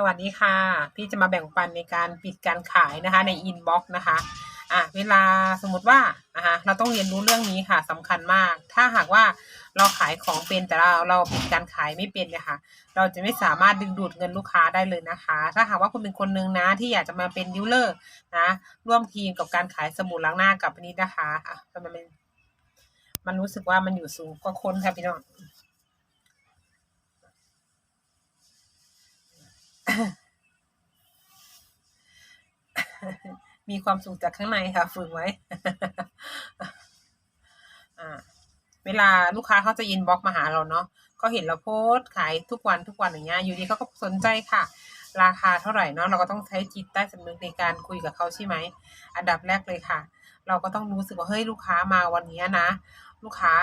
สวัสดีค่ะ พี่จะมาแบ่งปันในการปิดการขายนะคะ ในอินบ็อกซ์นะคะอะเวลาสมมติว่านะคะเราต้องเรียนรู้เรื่องนี้ค่ะสำคัญมาก ถ้าหากว่าเราขายของเป็นแต่เราเราปิดการขายไม่เป็นเนี่ยค่ะ เราจะไม่สามารถดึงดูดเงินลูกค้าได้เลยนะคะ ถ้าหากว่าคุณเป็นคนนึงนะ ที่อยากจะมาเป็นดิวเลอร์นะร่วมทีมกับการขายสบู่ล้างหน้ากับนี้นะคะอะมันมันรู้สึกว่ามันอยู่สูงกว่าคนค่ะพี่น้อง มีความสุขจากข้างในค่ะ ฝึกไว้เวลาลูกค้าเขาจะอินบล็อกมาหาเราเนาะก็เห็นเราโพสขายทุกวันทุกวันอย่างเงี้ยอยู่ดีเขาก็สนใจค่ะ ราคาเท่าไหร่เนาะเราก็ต้องใช้จิตใต้สำนึกในการคุยกับเขาใช่ไหมอันดับแรกเลยค่ะ เราก็ต้องรู้สึกว่าเฮ้ยลูกค้ามาวันนี้นะ ลูกค้า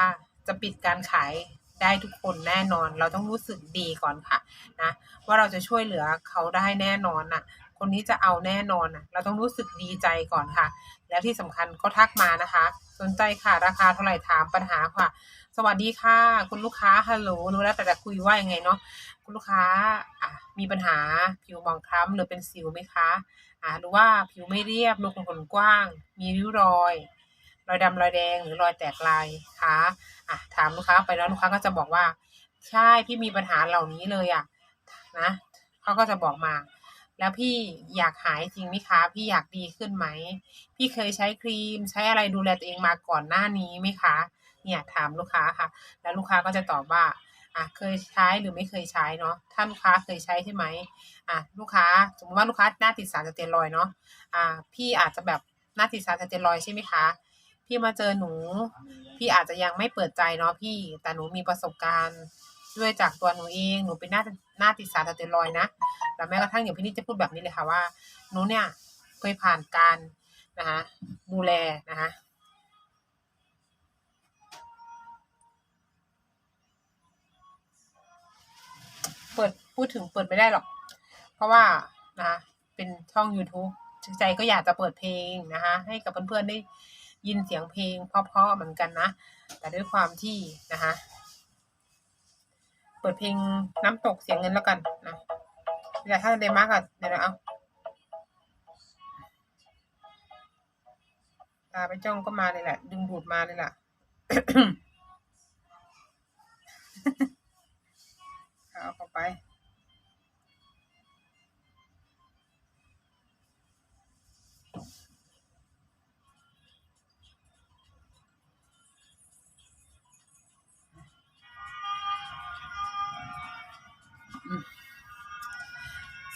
จะปิดการขาย ได้ทุกคนแน่นอน เราต้องรู้สึกดีก่อนค่ะนะว่าเราจะช่วยเหลือเขาได้แน่นอนน่ะ คนนี้จะเอาแน่นอนน่ะ เราต้องรู้สึกดีใจก่อนค่ะ แล้วที่สำคัญก็ทักมานะคะ สนใจค่ะราคาเท่าไหร่ถามปัญหาค่ะ สวัสดีค่ะ คุณลูกค้าฮัลโหลรู้แล้วแต่จะคุยว่ายังไงเนาะคุณลูกค้าอะมีปัญหาผิวมองคล้ำหรือเป็นสิวไหมคะอ่าหรือว่าผิวไม่เรียบรูขุมขนกว้าง มีริ้วรอย รอยดำรอยแดงหรือรอยแตกลายคะอะถามลูกค้าไปแล้วลูกค้าก็จะบอกว่า ใช่พี่มีปัญหาเหล่านี้เลยอะนะเขาก็จะบอกมา แล้วพี่อยากหายจริงไหมคะ พี่อยากดีขึ้นไหม พี่เคยใช้ครีม ใช้อะไรดูแลตัวเองมาก่อนหน้านี้ไหมคะ เนี่ยถามลูกค้าค่ะ แล้วลูกค้าก็จะตอบว่าอะเคยใช้หรือไม่เคยใช้เนาะถ้าลูกค้าเคยใช้ใช่ไหมอะลูกค้าสมมติว่าลูกค้าหน้าติดสารสเตียรอยเนาะอ่าพี่อาจจะแบบหน้าติดสารสเตียรอยใช่ไหมคะ พี่มาเจอหนู พี่อาจจะยังไม่เปิดใจเนาะพี่ แต่หนูมีประสบการณ์ด้วยจากตัวหนูเอง หนูเป็นหน้าหน้าติดสารสเตียรอยด์นะแล้วแม้กระทั่งอย่างพี่นิดจะพูดแบบนี้เลยค่ะว่า หนูเนี่ยเคยผ่านการนะคะดูแลนะคะเปิดพูดถึงเปิดไม่ได้หรอก เพราะว่านะคะเป็นช่อง YouTube ใจก็อยากจะเปิดเพลงนะคะให้กับเพื่อนๆได้ ยินเสียงเพลงเพราะๆเหมือนกันนะ แต่ด้วยความที่นะคะ เปิดเพลงน้ำตกเสียงเงินแล้วกันนะแต่ถ้าได้มากอะเดี๋ยวเอาตาไปจ้องก็มาเลยแหละ ดึงดูดมาเลยแหละ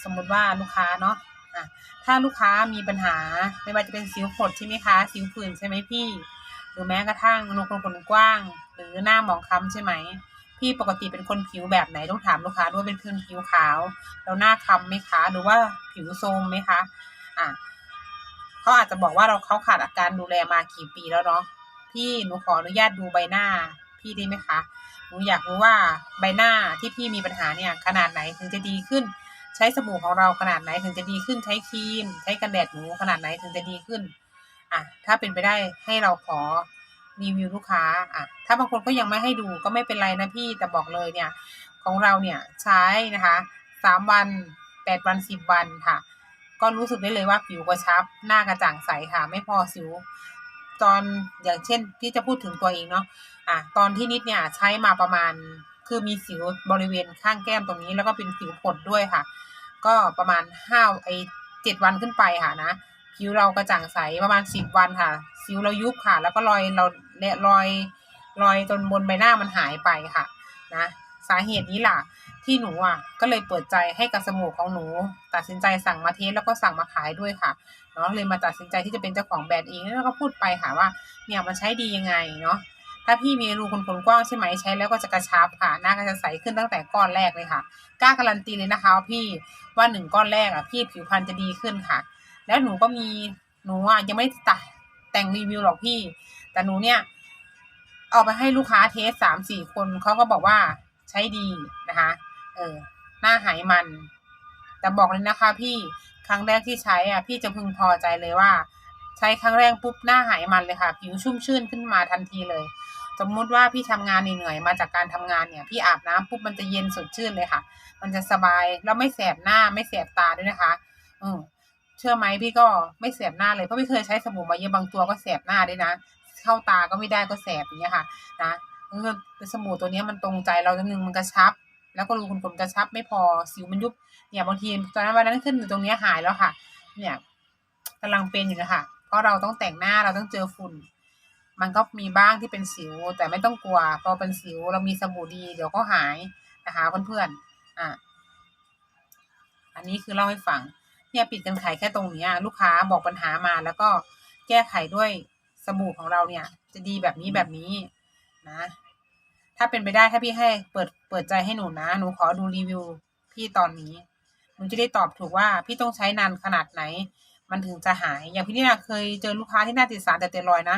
สมมติว่าลูกค้าเนาะถ้าลูกค้ามีปัญหาไม่ว่าจะเป็นสิวผดใช่ไหมคะ สิวผื่นใช่ไหมพี่ หรือแม้กระทั่งรูขุมขนกว้าง หรือหน้าหมองคล้ำใช่ไหมพี่ปกติเป็นคนผิวแบบไหนต้องถามลูกค้าด้วยเป็นคนผิวขาวแล้วหน้าคล้ำไหมคะหรือว่าผิวโทรมไหมคะอะเขาอาจจะบอกว่าเราเขาขาดอาการดูแลมากี่ปีแล้วเนาะพี่หนูขออนุญาตดูใบหน้า พี่ได้ไหมคะหนูอยากรู้ว่าใบหน้าที่พี่มีปัญหาเนี่ยขนาดไหนถึงจะดีขึ้น ใช้สบู่ของเราขนาดไหนถึงจะดีขึ้นใช้ครีม ใช้กันแดดหนูขนาดไหนถึงจะดีขึ้นอะถ้าเป็นไปได้ให้เราขอรีวิวลูกค้าอะถ้าบางคนก็ยังไม่ให้ดูก็ไม่เป็นไรนะพี่แต่บอกเลยเนี่ยของเราเนี่ยใช้นะคะสามวันแปดวันสิบวันค่ะ ก็รู้สึกได้เลยว่าผิวกระชับ หน้ากระจ่างใสค่ะ ไม่พอสิว ตอนอย่างเช่นที่จะพูดถึงตัวเองเนาะ อะตอนที่นิดเนี่ยใช้มาประมาณคือมีสิวบริเวณข้างแก้มตรงนี้ แล้วก็เป็นสิวผดด้วยค่ะ ก็ประมาณห้าไอเจ็ดวันขึ้นไปค่ะนะผิวเรากระจ่างใสประมาณสิบวันค่ะ สิวเรายุบค่ะ แล้วก็รอยเราและรอยรอยจนบนใบหน้ามันหายไปค่ะนะสาเหตุนี้ล่ะ ที่หนูอะก็เลยเปิดใจให้กับสมูกของหนู ตัดสินใจสั่งมาเทสแล้วก็สั่งมาขายด้วยค่ะเนาะเลยมาตัดสินใจที่จะเป็นเจ้าของแบรนด์เองแล้วก็พูดไปค่ะว่าเนี่ยมันใช้ดียังไงเนาะ ถ้าพี่มีรูขุมขนกว้างใช่ไหมใช้แล้วก็จะกระชับค่ะหน้าก็จะใสขึ้นตั้งแต่ก้อนแรกเลยค่ะกล้าการันตีเลยนะคะว่าพี่ว่าหนึ่งก้อนแรกอะพี่ผิวพรรณจะดีขึ้นค่ะ แล้วหนูก็มีหนูอะยังไม่ตัดแต่งรีวิวหรอกพี่ แต่หนูเนี่ยเอาไปให้ลูกค้าเทสสามสี่คนเขาก็บอกว่าใช้ดีนะคะ เออ หน้าหายมัน แต่บอกเลยนะคะ พี่ครั้งแรกที่ใช้อะ พี่จะพึงพอใจเลยว่า ใช้ครั้งแรกปุ๊บหน้าหายมันเลยค่ะ ผิวชุ่มชื่นขึ้นมาทันทีเลย สมมุติว่าพี่ทำงานเหนื่อยมาจากการทำงานเนี่ย พี่อาบน้ำปุ๊บมันจะเย็นสดชื่นเลยค่ะ มันจะสบายแล้วไม่แสบหน้าไม่แสบตาด้วยนะคะ อืมเชื่อไหมพี่ก็ไม่แสบหน้าเลยเพราะพี่เคยใช้สบู่มาเยอะบางตัวก็แสบหน้าด้วยนะเข้าตาก็ไม่ได้ก็แสบอย่างเงี้ยค่ะ นะเออสบู่ตัวเนี้ยมันตรงใจเราจังหนึ่งมันกระชับ แล้วก็รูขุมขนกระชับไม่พอสิวมันยุบเนี่ยบางทีตอนนั้นวันนั้นขึ้นอยู่ตรงเนี้ยหายแล้วค่ะ เนี่ยกำลังเป็นอยู่นะคะ เพราะเราต้องแต่งหน้าเราต้องเจอฝุ่น มันก็มีบ้างที่เป็นสิว แต่ไม่ต้องกลัว พอเป็นสิวเรามีสบู่ดี เดี๋ยวก็หายนะคะเพื่อนๆอะอันนี้คือเล่าให้ฟังเนี่ยปิดกันไขแค่ตรงนี้ลูกค้าบอกปัญหามาแล้วก็แก้ไขด้วยสบู่ของเราเนี่ย จะดีแบบนี้แบบนี้นะ ถ้าเป็นไปได้ถ้าพี่ให้เปิดเปิดใจให้หนูนะ หนูขอดูรีวิวพี่ตอนนี้ หนูจะได้ตอบถูกว่าพี่ต้องใช้นานขนาดไหน มันถึงจะหาย อย่างพี่เนี่ยเคยเจอลูกค้าที่หน้าติดสารแต่เตรอยนะ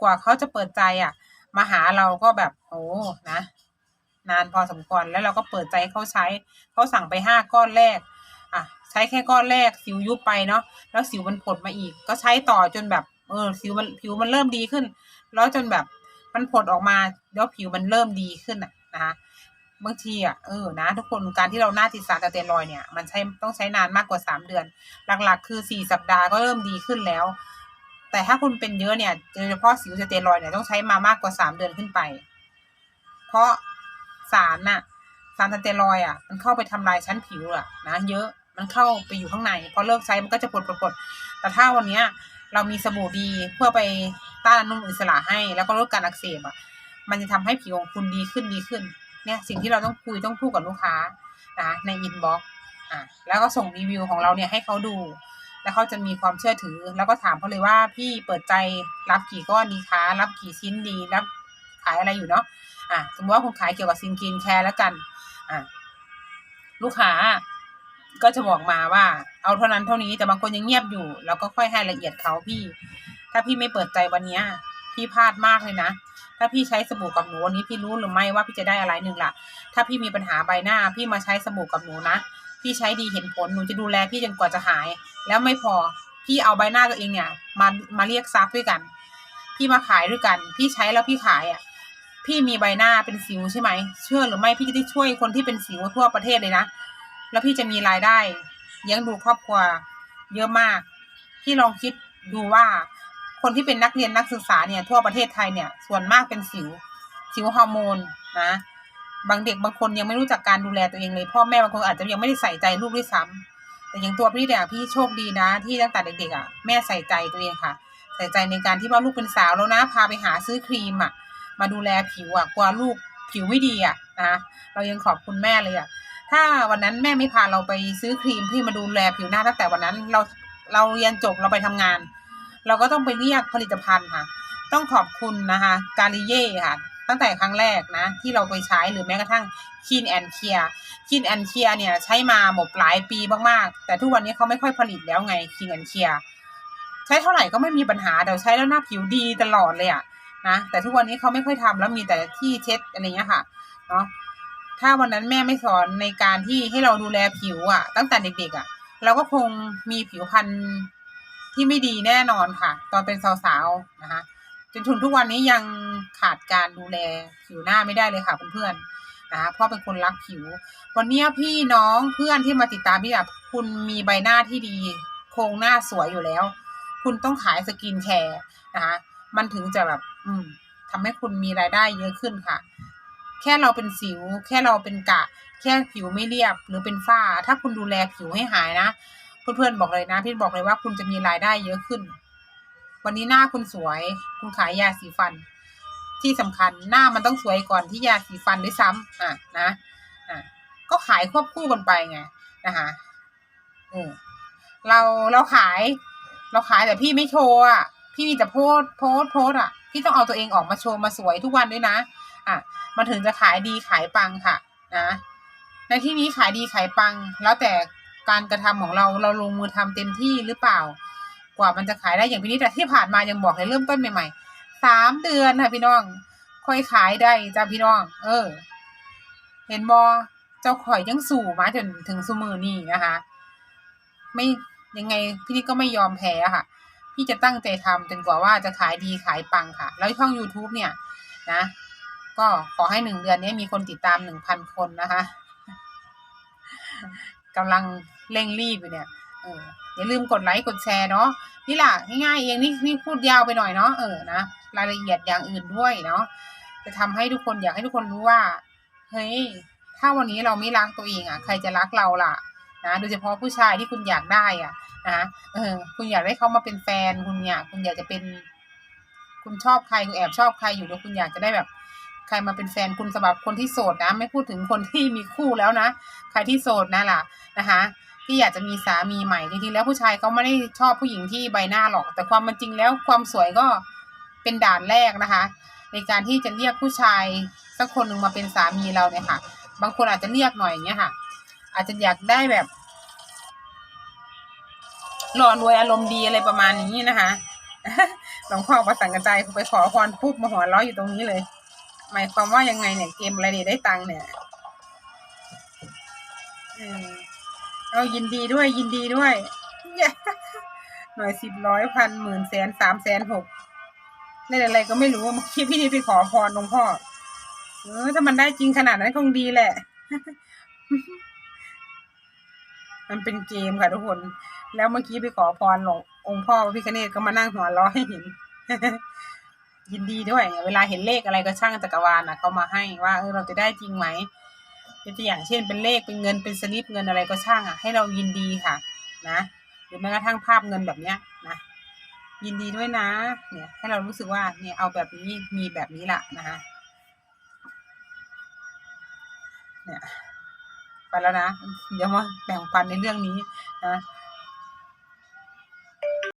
กว่าเขาจะเปิดใจอะ มาหาเราก็แบบโอ้นะ นานพอสมควรแล้วเราก็เปิดใจให้เขาใช้ เขาสั่งไปห้าก้อนแรก อะ ใช้แค่ก้อนแรกสิวยุบไปเนาะ แล้วสิวมันผดมาอีก ก็ใช้ต่อจนแบบเออสิวมันผิวมันเริ่มดีขึ้น แล้วจนแบบมันผดออกมาแล้วผิวมันเริ่มดีขึ้นอะนะคะ บางทีอะเออนะ ทุกคนการที่เราหน้าติดสารสเตียรอยเนี่ยมันใช้ต้องใช้นานมากกว่าสามเดือน หลักๆ คือสี่สัปดาห์ก็เริ่มดีขึ้นแล้ว แต่ถ้าคุณเป็นเยอะเนี่ยโดยเฉพาะสิวสเตียรอยเนี่ยต้องใช้มามากกว่าสามเดือนขึ้นไป เพราะสารน่ะสารสเตียรอยอะมันเข้าไปทำลายชั้นผิวอะนะเยอะมันเข้าไปอยู่ข้างในพอเลิกใช้มันก็จะปวดปวดปวดแต่ถ้าวันเนี้ย เรามีสบู่ดีเพื่อไปต้านอนุมูลอิสระให้ แล้วก็ลดการอักเสบอะ มันจะทำให้ผิวของคุณดีขึ้นดีขึ้น เนี่ยสิ่งที่เราต้องคุยต้องพูดกับลูกค้านะในอินบ็อกซ์อะแล้วก็ส่งรีวิวของเราเนี่ยให้เขาดู แล้วเขาจะมีความเชื่อถือ แล้วก็ถามเขาเลยว่าพี่เปิดใจรับกี่ก้อนดีคะรับกี่ชิ้นดีรับขายอะไรอยู่เนาะอะสมมติว่าคุณขายเกี่ยวกับซินกินแคร์แล้วกันอะลูกค้าก็จะบอกมาว่า เอาเท่านั้นเท่านี้แต่บางคนยังเงียบอยู่ แล้วก็ค่อยให้ละเอียดเขาพี่ ถ้าพี่ไม่เปิดใจวันเนี้ยพี่พลาดมากเลยนะ ถ้าพี่ใช้สบู่กับหนูวันนี้พี่รู้หรือไม่ว่าพี่จะได้อะไรหนึ่งล่ะ ถ้าพี่มีปัญหาใบหน้า พี่มาใช้สบู่กับหนูนะ พี่ใช้ดีเห็นผลหนูจะดูแลพี่จนกว่าจะหาย แล้วไม่พอพี่เอาใบหน้าตัวเองเนี่ยมามาเรียกซับด้วยกัน พี่มาขายด้วยกัน พี่ใช้แล้วพี่ขายอะ พี่มีใบหน้าเป็นสิวใช่ไหมเชื่อหรือไม่พี่จะได้ช่วยคนที่เป็นสิวทั่วประเทศเลยนะแล้วพี่จะมีรายได้เลี้ยงดูครอบครัวเยอะมาก พี่ลองคิดดูว่า คนที่เป็นนักเรียนนักศึกษาเนี่ยทั่วประเทศไทยเนี่ยส่วนมากเป็นสิว สิวฮอร์โมนนะบางเด็กบางคนยังไม่รู้จักการดูแลตัวเองเลยพ่อแม่บางคนอาจจะยังไม่ได้ใส่ใจลูกด้วยซ้ำแต่อย่างตัวพี่เนี่ยพี่โชคดีนะ ที่ตั้งแต่เด็กๆอะแม่ใส่ใจตัวเองค่ะ ใส่ใจในการที่ว่าลูกเป็นสาวแล้วนะ พาไปหาซื้อครีมอะ มาดูแลผิวอะกลัวลูกผิวไม่ดีอะนะเรายังขอบคุณแม่เลยอะถ้าวันนั้นแม่ไม่พาเราไปซื้อครีมที่มาดูแลผิวหน้าตั้งแต่วันนั้นเราเราเรียนจบเราไปทำงาน เราก็ต้องไปเรียกผลิตภัณฑ์ค่ะ ต้องขอบคุณนะคะกาลิเย่ค่ะ ตั้งแต่ครั้งแรกนะ ที่เราไปใช้หรือแม้กระทั่งคีนแอนเคียคีนแอนเคียเนี่ยใช้มาหมดหลายปีมากๆ แต่ทุกวันนี้เขาไม่ค่อยผลิตแล้วไงคีนแอนเคียใช้เท่าไหร่ก็ไม่มีปัญหาแต่ใช้แล้วหน้าผิวดีตลอดเลยอะนะแต่ทุกวันนี้เขาไม่ค่อยทำแล้วมีแต่ที่เช็ดอะไรเงี้ยค่ะเนาะถ้าวันนั้นแม่ไม่สอนในการที่ให้เราดูแลผิวอะตั้งแต่เด็กๆอะเราก็คงมีผิวพรรณ ที่ไม่ดีแน่นอนค่ะ ตอนเป็นสาวๆนะคะจนถึงทุกวันนี้ยังขาดการดูแลผิวหน้าไม่ได้เลยค่ะเพื่อนๆนะคะเพราะเป็นคนรักผิว วันนี้พี่น้องเพื่อนที่มาติดตามพี่แบบคุณมีใบหน้าที่ดี โครงหน้าสวยอยู่แล้ว คุณต้องขายสกินแคร์นะคะมันถึงจะแบบอืมทำให้คุณมีรายได้เยอะขึ้นค่ะ แค่เราเป็นสิว แค่เราเป็นกะ แค่ผิวไม่เรียบหรือเป็นฝ้า ถ้าคุณดูแลผิวให้หายนะ เพื่อนๆบอกเลยนะ พี่บอกเลยว่าคุณจะมีรายได้เยอะขึ้น วันนี้หน้าคุณสวย คุณขายยาสีฟัน ที่สำคัญหน้ามันต้องสวยก่อนที่ยาสีฟันด้วยซ้ำอะนะอะก็ขายควบคู่กันไปไงนะคะอืมเราเราขาย เราขายแต่พี่ไม่โชว์อะพี่มีแต่โพส์โพส์โพส์อะพี่ต้องเอาตัวเองออกมาโชว์มาสวยทุกวันด้วยนะ อะมันถึงจะขายดีขายปังค่ะ นะในที่นี้ขายดีขายปัง แล้วแต่ การกระทำของเราเราลงมือทำเต็มที่หรือเปล่า กว่ามันจะขายได้อย่างพี่นิดแต่ที่ผ่านมายังบอกเลยเริ่มต้นใหม่ๆสามเดือนค่ะพี่น้อง ค่อยขายได้จ้าพี่น้อง เออ เห็นบอเจ้าข่อยยังสู่มาจนถึงสมือนี่นะคะ ไม่ยังไงพี่นิดก็ไม่ยอมแพ้ค่ะ พี่จะตั้งใจทำจนกว่าว่าจะขายดีขายปังค่ะ แล้วช่อง YouTube เนี่ย นะก็ขอให้หนึ่งเดือนนี้มีคนติดตามหนึ่งพันคนนะคะ กำลังเร่งรีบอยู่เนี่ยเอออย่าลืมกดไลค์กดแชร์เนาะนี่แหละง่ายๆเองนี่นี่พูดยาวไปหน่อยเนาะเออนะรายละเอียดอย่างอื่นด้วยเนาะจะทำให้ทุกคนอยากให้ทุกคนรู้ว่าเฮ้ยถ้าวันนี้เราไม่รักตัวเองอะ ใครจะรักเราล่ะนะโดยเฉพาะผู้ชายที่คุณอยากได้อะนะเออ คุณอยากได้เขามาเป็นแฟนคุณอยากคุณอยากจะเป็น คุณชอบใครคุณแอบชอบใครอยู่แล้วคุณอยากจะได้แบบ ใครมาเป็นแฟนคุณสำหรับคนที่โสดนะ ไม่พูดถึงคนที่มีคู่แล้วนะ ใครที่โสดนะล่ะนะคะที่อยากจะมีสามีใหม่จริงๆแล้วผู้ชายเขาไม่ได้ชอบผู้หญิงที่ใบหน้าหรอก แต่ความเป็นจริงแล้วความสวยก็เป็นด่านแรกนะคะ ในการที่จะเรียกผู้ชายสักคนหนึ่งมาเป็นสามีเราเนี่ยค่ะ บางคนอาจจะเรียกหน่อยอย่างเงี้ยค่ะ อาจจะอยากได้แบบหล่อรวยอารมณ์ดีอะไรประมาณนี้นะคะหลวงพ่อประสังกระจายไปขอพรปุ๊บมาหัวเราะอยู่ตรงนี้เลย หมายความว่ายังไงเนี่ยเกมอะไรเนี่ยได้ตังค์เนี่ยเออเอายินดีด้วยยินดีด้วย หน่อยสิบร้อยพันหมื่นแสนสามแสนหกเล่นอะไรก็ไม่รู้เมื่อกี้พี่นี่ไปขอพรหลวงพ่อ เออ ถ้ามันได้จริงขนาดนั้นคงดีแหละ มันเป็นเกมค่ะทุกคน แล้วเมื่อกี้ไปขอพรหลวงองค์พ่อพระพิคเนตก็มานั่งหัวเราะให้เห็น ยินดีด้วย เวลาเห็นเลขอะไรก็ช่างจักรวาลนะเขามาให้ว่าเออเราจะได้จริงไหมยกตัวอย่างเช่นเป็นเลขเป็นเงินเป็นสลิปเงินอะไรก็ช่างอะให้เรายินดีค่ะนะหรือแม้กระทั่งภาพเงินแบบเนี้ยนะยินดีด้วยนะ เนี่ยให้เรารู้สึกว่าเนี่ยเอาแบบนี้มีแบบนี้ละนะคะเนี่ยไปแล้วนะ เดี๋ยวมาแบ่งปันในเรื่องนี้นะ